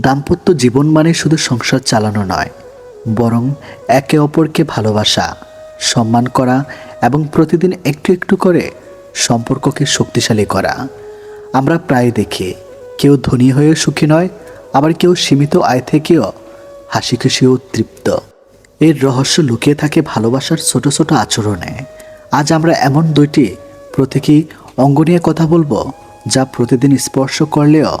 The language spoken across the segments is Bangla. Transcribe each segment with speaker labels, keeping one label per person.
Speaker 1: দাম্পত্য জীবন মানে শুধু সংসার চালানো নয়, বরং একে অপরকে ভালোবাসা, সম্মান করা এবং প্রতিদিন একটু একটু করে সম্পর্ককে শক্তিশালী করা। আমরা প্রায় দেখি, কেউ ধনী হয়ে সুখী নয়, আবার কেউ সীমিত আয় থেকেও হাসি খুশি ও তৃপ্ত। এর রহস্য লুকিয়ে থাকে ভালোবাসার ছোট ছোট আচরণে। আজ আমরা এমন দুইটি প্রতীকী অঙ্গ নিয়ে কথা বলব, যা প্রতিদিন স্পর্শ করলেও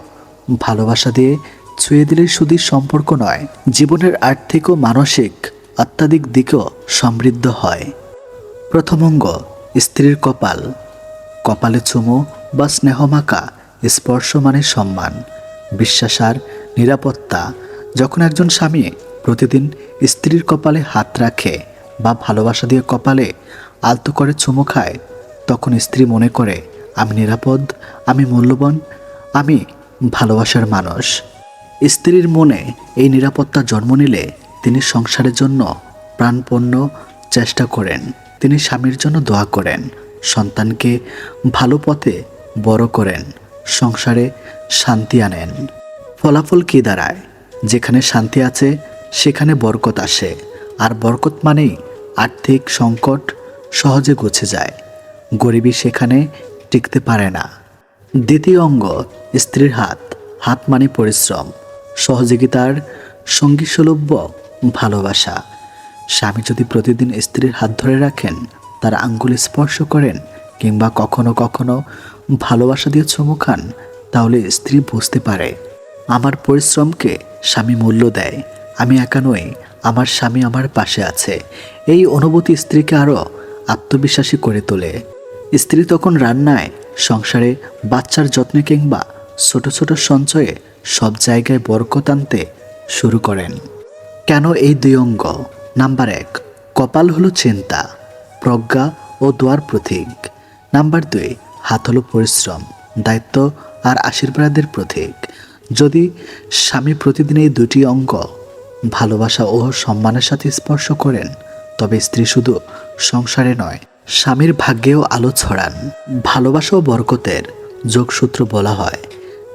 Speaker 1: ভালোবাসা দিয়ে ছুঁয়ে দিলে শুধু সম্পর্ক নয়, জীবনের আর্থিক ও মানসিক অত্যাধিক দিকও সমৃদ্ধ হয়। প্রথম অঙ্গ, স্ত্রীর কপাল। কপালে চুমো বা স্নেহমাকা স্পর্শ মানে সম্মান। বিশ্বাস আর নিরাপত্তা। যখন একজন স্বামী প্রতিদিন স্ত্রীর কপালে হাত রাখে বা ভালোবাসা দিয়ে কপালে আলতো করে চুমো খায়, তখন স্ত্রী মনে করে, আমি নিরাপদ, আমি মূল্যবান, আমি ভালোবাসার মানুষ। স্ত্রীর মনে এই নিরাপত্তা জন্ম নিলে তিনি সংসারের জন্য প্রাণপণ্য চেষ্টা করেন। তিনি স্বামীর জন্য দোয়া করেন, সন্তানকে ভালো পথে বড় করেন, সংসারে শান্তি আনেন। ফলাফল কী দাঁড়ায়? যেখানে শান্তি আছে, সেখানে বরকত আসে। আর বরকত মানেই আর্থিক সংকট সহজে গুছে যায়। গরিবী সেখানে টিকতে পারে না। দ্বিতীয় অঙ্গ, স্ত্রীর হাত হাত মানে পরিশ্রম। সহযোগিতার সঙ্গী সুলভ্য ভালোবাসা। স্বামী যদি প্রতিদিন স্ত্রীর হাত ধরে রাখেন, তার আঙ্গুল স্পর্শ করেন, কিংবা কখনো কখনো ভালোবাসা দিয়ে চুমু খান, তাহলে স্ত্রী বুঝতে পারে, আমার পরিশ্রমকে স্বামী মূল্য দেয়, আমি একা নই, আমার স্বামী আমার পাশে আছে। এই অনুভূতি স্ত্রীকে আরও আত্মবিশ্বাসী করে তোলে। স্ত্রী তখন রান্নায়, সংসারে বাচ্চার যত্নে কিংবা ছোট ছোট সঞ্চয়ে সব জায়গায় বরকত আনতে শুরু করেন। কেন এই দুই অঙ্গ? নাম্বার এক, কপাল হলো চিন্তা, প্রজ্ঞা ও দোয়ার প্রতীক। নাম্বার দুই, হাত হলো পরিশ্রম, দায়িত্ব আর আশীর্বাদের প্রতীক। যদি স্বামী প্রতিদিন এই দুটি অঙ্গ ভালোবাসা ও সম্মানের সাথে স্পর্শ করেন, তবে স্ত্রী শুধু সংসারে নয়, স্বামীর ভাগ্যেও আলো ছড়ান। ভালোবাসা ও বরকতের যোগসূত্র বলা হয়।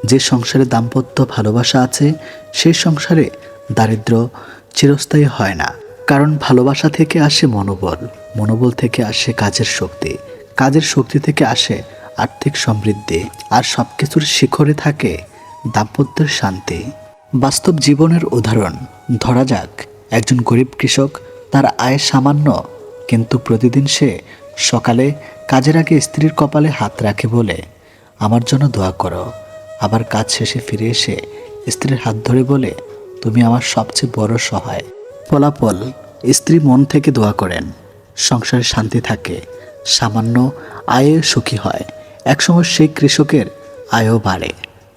Speaker 1: যে সংসারে দাম্পত্য ভালোবাসা আছে, সেই সংসারে দারিদ্র চিরস্থায়ী হয় না। কারণ ভালোবাসা থেকে আসে মনোবল। মনোবল থেকে আসে কাজের শক্তি। কাজের শক্তি থেকে আসে আর্থিক সমৃদ্ধি। আর সব কিছুর শিখরে থাকে দাম্পত্যের শান্তি। বাস্তব জীবনের উদাহরণ, ধরা যাক, একজন গরিব কৃষক, তার আয় সামান্য, কিন্তু প্রতিদিন সে সকালে কাজের আগে স্ত্রীর কপালে হাত রাখে বলে, আমার জন্য দোয়া করো। আবার কাজ শেষে ফিরে এসে স্ত্রীর হাত ধরে বলে, তুমি আমার সবচেয়ে বড় সহায়। ফলাফল, স্ত্রী মন থেকে দোয়া করেন। সংসারে শান্তি থাকে, সামান্য আয়ে সুখী হয়। একসময় সেই কৃষকের আয়ও বাড়ে,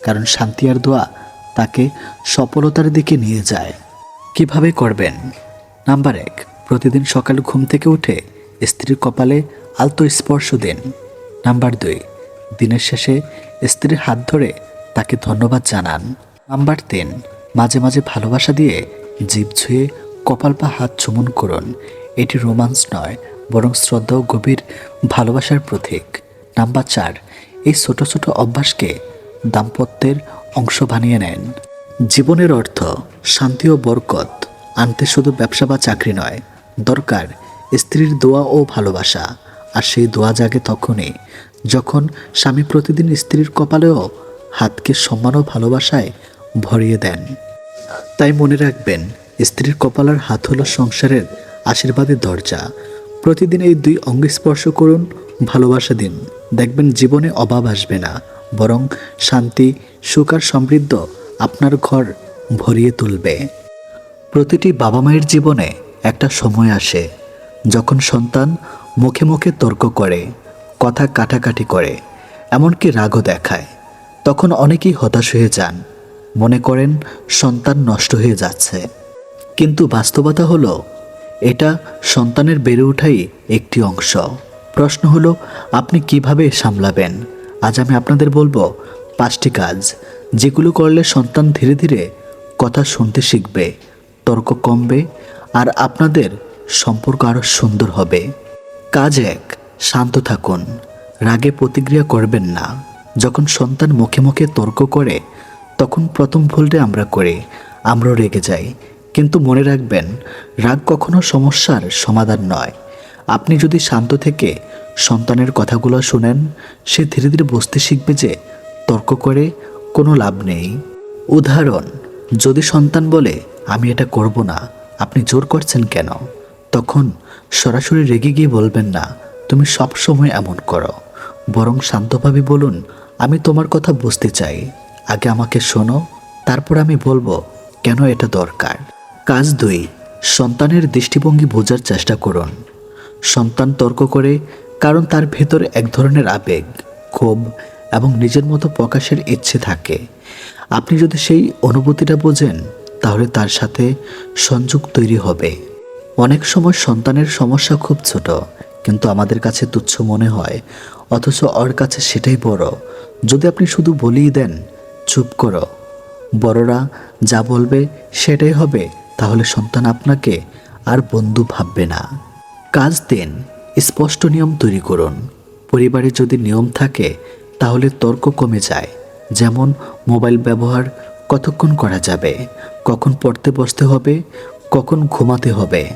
Speaker 1: কারণ শান্তি আর দোয়া তাকে সফলতার দিকে নিয়ে যায়। কীভাবে করবেন? নাম্বার এক, প্রতিদিন সকালে ঘুম থেকে উঠে স্ত্রীর কপালে আলতো স্পর্শ দিন। নাম্বার দুই, দিনের শেষে স্ত্রীর হাত ধরে তাকে ধন্যবাদ জানান। নাম্বার তিন, মাঝে মাঝে ভালোবাসা দিয়ে জীব ছুঁয়ে কপাল বা হাত চুমন করুন। এটি রোমান্স নয়, বরং শ্রদ্ধা ও গভীর ভালোবাসার প্রতীক। নাম্বার চার, এই ছোট ছোট অভ্যাসকে দাম্পত্যের অংশ বানিয়ে নেন। জীবনের অর্থ শান্তি ও বরকত, আনতে শুধু ব্যবসা বা চাকরি নয়, দরকার স্ত্রীর দোয়া ও ভালোবাসা। আর সেই দোয়া জাগে তখনই যখন স্বামী প্রতিদিন স্ত্রীর কপালেও হাতকে সম্মান ও ভালোবাসায় ভরিয়ে দেন। তাই মনে রাখবেন, স্ত্রীর কপালের হাত হলো সংসারের আশীর্বাদের দরজা। প্রতিদিন এই দুই অঙ্গ স্পর্শ করুন, ভালোবাসা দিন। দেখবেন জীবনে অভাব আসবে না, বরং শান্তি, সুখ আর সমৃদ্ধ আপনার ঘর ভরিয়ে তুলবে। প্রতিটি বাবা মায়ের জীবনে একটা সময় আসে, যখন সন্তান মুখে মুখে তর্ক করে, কথা কাটাকাটি করে, এমনকি রাগও দেখায়। তখন অনেকেই হতাশ হয়ে যান। মনে করেন, সন্তান নষ্ট হয়ে যাচ্ছে। কিন্তু বাস্তবতা হলো, এটা সন্তানের বেড়ে ওঠাই একটি অংশ। প্রশ্ন হলো, আপনি কীভাবে সামলাবেন? আজ আমি আপনাদের বলব, পাঁচটি কাজ, যেগুলো করলে সন্তান ধীরে ধীরে কথা শুনতে শিখবে, তর্ক কমবে, আর আপনাদের সম্পর্ক আরও সুন্দর হবে। কাজ এক, শান্ত থাকুন। রাগে প্রতিক্রিয়া করবেন না। যখন সন্তান মুখে মুখে তর্ক করে, তখন প্রথম ভুলটা আমরা করি, আমরাও রেগে যাই। কিন্তু মনে রাখবেন, রাগ কখনো সমস্যার সমাধান নয়। আপনি যদি শান্ত থেকে সন্তানের কথাগুলো শুনেন, সে ধীরে ধীরে বুঝতে শিখবে যে তর্ক করে কোনো লাভ নেই। উদাহরণ, যদি সন্তান বলে, আমি এটা করব না, আপনি জোর করছেন কেন? তখন সরাসরি রেগে গিয়ে বলবেন, না, তুমি সব সময় এমন করো। বরং শান্তভাবে বলুন, আমি তোমার কথা বুঝতে চাই। আগে আমাকে শোনো, তারপর আমি বলব কেন এটা দরকার। কাজ দুই, সন্তানের দৃষ্টিভঙ্গি বোঝার চেষ্টা করুন। সন্তান তর্ক করে কারণ তার ভেতর এক ধরনের আবেগ, ক্ষোভ এবং নিজের মতো প্রকাশের ইচ্ছে থাকে। আপনি যদি সেই অনুভূতিটা বোঝেন, তাহলে তার সাথে সংযোগ তৈরি হবে। অনেক সময় সন্তানের সমস্যা খুব ছোট, কিন্তু আমাদের কাছে তুচ্ছ মনে হয় অথচ ওর কাছে সেটাই বড়। যদি আপনি শুধু বলেই দেন, চুপ করো। বড়রা যা বলবে সেটাই হবে, তাহলে সন্তান আপনাকে আর বন্ধু ভাববে না। কাজ দিন, স্পষ্ট নিয়ম তৈরি করুন। পরিবারে যদি নিয়ম থাকে, তাহলে তর্ক কমে যায়। যেমন, মোবাইল ব্যবহার কতক্ষণ করা যাবে? কখন পড়তে বসতে হবে? কখন ঘুমাতে হবে?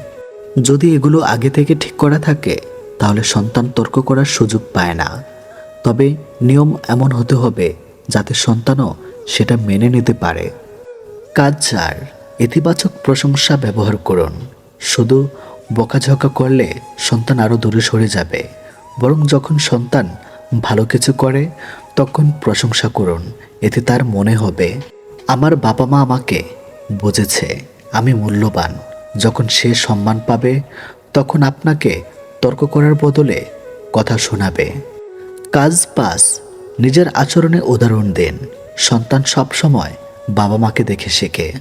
Speaker 1: যদি এগুলো আগে থেকে ঠিক করা থাকে তাহলে সন্তান তর্ক করার সুযোগ পায় না। তবে নিয়ম এমন হতে হবে যাতে সন্তানও সেটা মেনে নিতে পারে। কাজ চার ইতিবাচক প্রশংসা ব্যবহার করুন। শুধু বকাঝকা করলে সন্তান আরও দূরে সরে যাবে। বরং যখন সন্তান ভালো কিছু করে, তখন প্রশংসা করুন। এতে তার মনে হবে, আমার বাবা মা আমাকে বুঝেছে, আমি মূল্যবান। যখন সে সম্মান পাবে, তখন আপনাকে তর্ক করার বদলে কথা শোনাবে। কাজ পাস, নিজের আচরণে উদাহরণ দেন। সন্তান সব সময় বাবা মাকে দেখে শেখে।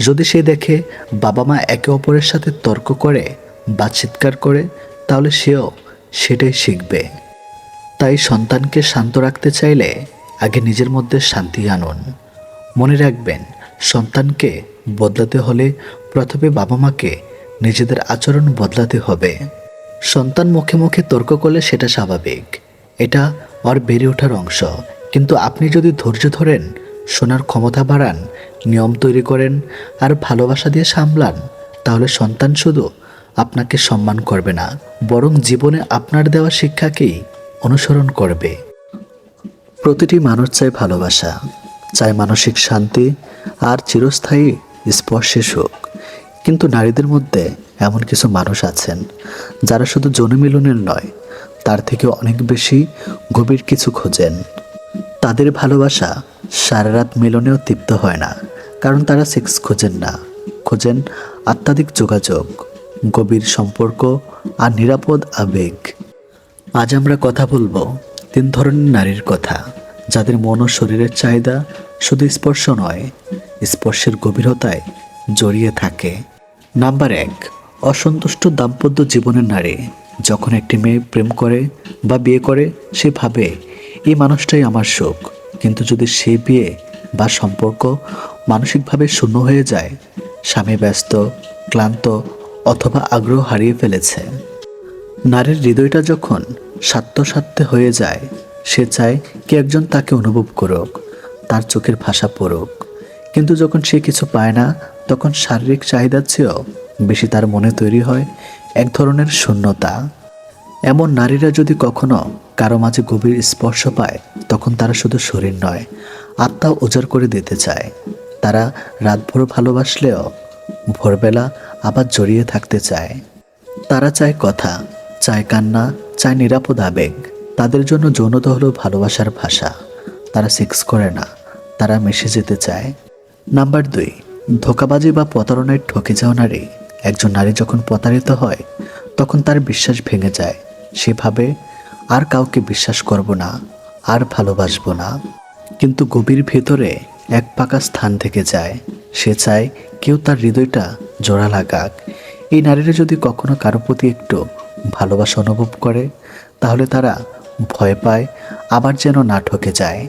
Speaker 1: যদি সে দেখে বাবা মা একে অপরের সাথে তর্ক করে, বা চিৎকার করে, তাহলে সেও সেটাই শিখবে। তাই সন্তানকে শান্ত রাখতে চাইলে আগে নিজের মধ্যে শান্তি আনুন। মনে রাখবেন, সন্তানকে বদলাতে হলে প্রথমে বাবা মাকে নিজেদের আচরণ বদলাতে হবে। সন্তান মুখে মুখে তর্ক করলে সেটা স্বাভাবিক। এটা ওর বেড়ে ওঠার অংশ। কিন্তু আপনি যদি ধৈর্য ধরেন, শোনার ক্ষমতা বাড়ান, নিয়ম তৈরি করেন আর ভালোবাসা দিয়ে সামলান, তাহলে সন্তান শুধু আপনাকে সম্মান করবে না, বরং জীবনে আপনার দেওয়া শিক্ষাকেই অনুসরণ করবে। প্রতিটি মানুষ চায় ভালোবাসা, চায় মানসিক শান্তি আর চিরস্থায়ী স্পর্শে সুখ। কিন্তু নারীদের মধ্যে এমন কিছু মানুষ আছেন, যারা শুধু জনমিলনের নয়, তার থেকে অনেক বেশি গভীর কিছু খোঁজেন। তাদের ভালোবাসা সারা রাত মিলনেও তৃপ্ত হয় না, কারণ তারা সেক্স খোঁজেন না। খোঁজেন আত্মাধিক যোগাযোগ, গভীর সম্পর্ক আর নিরাপদ আবেগ। আজ আমরা কথা বলব তিন ধরনের নারীর কথা, যাদের মন ও শরীরের চাহিদা শুধু স্পর্শ নয়, স্পর্শের গভীরতায় জড়িয়ে থাকে। নাম্বার এক অসন্তুষ্ট দাম্পত্য জীবনের নারী যখন একটি মেয়ে প্রেম করে বা বিয়ে করে, সে ভাবে, এই মানুষটাই আমার সুখ। কিন্তু যদি সে বিয়ে বা সম্পর্ক মানসিকভাবে শূন্য হয়ে যায়, স্বামী ব্যস্ত, ক্লান্ত অথবা আগ্রহ হারিয়ে ফেলেছে। নারীর হৃদয়টা যখন স্বার্থস্বার্থে হয়ে যায়, সে চায় কে একজন তাকে অনুভব করুক, তার চোখের ভাষা পড়ুক। কিন্তু যখন সে কিছু পায় না তখন শারীরিক চাহিদার চেয়েও বেশি তার মনে তৈরি হয় এক ধরনের শূন্যতা। এমন নারীরা যদি কখনো কারও মাঝে গভীর স্পর্শ পায়, তখন তারা শুধু শরীর নয়, আত্মা উজাড় করে দিতে চায়। তারা রাতভর ভালোবাসলেও ভোরবেলা আবার জড়িয়ে থাকতে চায়। তারা চায় কথা, চায় কান্না, চায় নিরাপদ আবেগ। তাদের জন্য যৌনতা হলো ভালোবাসার ভাষা। তারা সেক্স করে না, তারা মিশে যেতে চায়। নাম্বার দুই ধোকাবাজি বা প্রতারণায় ঠকে যাওয়া নারী, একজন নারী যখন প্রতারিত হয়, তখন তার বিশ্বাস ভেঙে যায়। সেভাবে আর কাউকে বিশ্বাস করব না, আর ভালোবাসবো না। কিন্তু গভীর ভেতরে এক পাকা স্থান থেকে যায়। সে চায় কেউ তার হৃদয়টা জোড়া লাগাক। এই নারীরা যদি কখনো কারও প্রতি একটু ভালোবাসা অনুভব করে, তাহলে তারা ভয় পায়, আবার যেন না ঠকে যায়।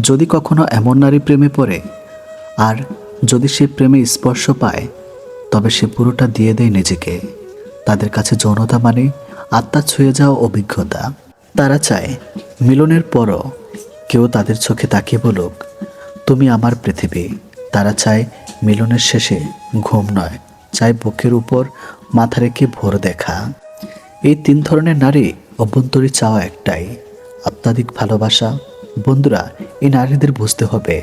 Speaker 1: যদি কখনো এমন নারী প্রেমে পড়ে, আর যদি সে প্রেমে স্পর্শ পায়, তবে সে পুরোটা দিয়ে দেয় নিজেকে। তাদের কাছে যৌনতা মানে আত্মা ছুঁয়ে যাওয়া অভিজ্ঞতা। তারা চায়, মিলনের পরও কেউ তাদের চোখে তাকিয়ে বলুক, তুমি আমার পৃথিবী। তারা চায়, মিলনের শেষে ঘুম নয়, চায় বুকের উপর মাথা রেখে ভোর দেখা। এই তিন ধরনের নারী অভ্যন্তরী চাওয়া একটাই অত্যাধিক ভালোবাসা বন্ধুরা এই নারীদের বুঝতে হবে,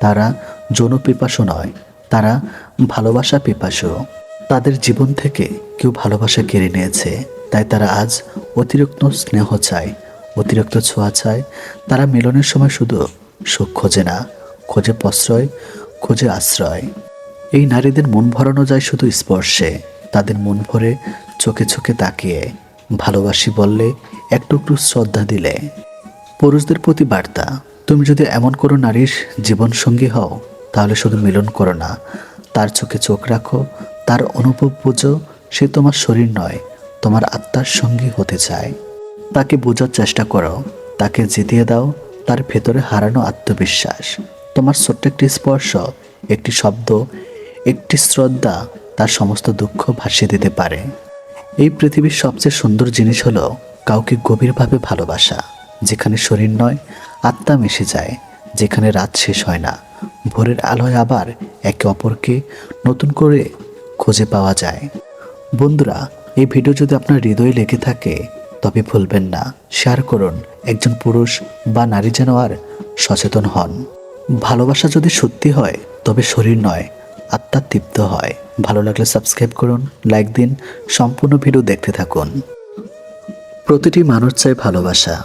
Speaker 1: তারা যৌন পিপাসু নয়, তারা ভালোবাসা পিপাসু। তাদের জীবন থেকে কেউ ভালোবাসা কেড়ে নিয়েছে, তাই তারা আজ অতিরিক্ত স্নেহ চায়, অতিরিক্ত ছোঁয়া চায়। তারা মিলনের সময় শুধু সুখ খোঁজে না, খোঁজে প্রশ্রয়, খোঁজে আশ্রয়। এই নারীদের মন ভরানো যায় শুধু স্পর্শে, তাদের মন ভরে চোখে চোখে তাকিয়ে, ভালোবাসি বললে একটু একটু শ্রদ্ধা দিলে। পুরুষদের প্রতি বার্তা, তুমি যদি এমন কোনো নারীর জীবনসঙ্গী হও, তাহলে শুধু মিলন করো না। তার চোখে চোখ রাখো, তার অনুভব বুঝো, সে তোমার শরীর নয়, তোমার আত্মার সঙ্গী হতে চায়। তাকে বোঝার চেষ্টা করো, তাকে জিতিয়ে দাও, তার ভেতরে হারানো আত্মবিশ্বাস। তোমার ছোট্ট একটি স্পর্শ, একটি শব্দ, একটি শ্রদ্ধা, তার সমস্ত দুঃখ ভাসিয়ে দিতে পারে। এই পৃথিবীর সবচেয়ে সুন্দর জিনিস হলো কাউকে গভীরভাবে ভালোবাসা। যেখানে শরীর নয়, আত্মা মিশে যায়, যেখানে রাত শেষ হয় না। ভোরের আলোয় আবার একে অপরকে নতুন করে খুঁজে পাওয়া যায়। বন্ধুরা, এই ভিডিও যদি আপনার হৃদয়ে লেগে থাকে, তবে ভুলবেন না। শেয়ার করুন, একজন পুরুষ বা নারী যেন আর সচেতন হন। ভালোবাসা যদি সত্যি হয়, তবে শরীর নয়, আত্মা তৃপ্ত হয়। ভালো লাগলে সাবস্ক্রাইব করুন, লাইক দিন, সম্পূর্ণ ভিডিও দেখতে থাকুন। প্রতিটি মানুষ চায় ভালোবাসা।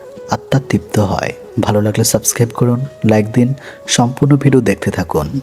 Speaker 1: আত্মা তৃপ্ত হয়। ভালো লাগলে সাবস্ক্রাইব করুন লাইক দিন সম্পূর্ণ ভিডিও দেখতে থাকুন।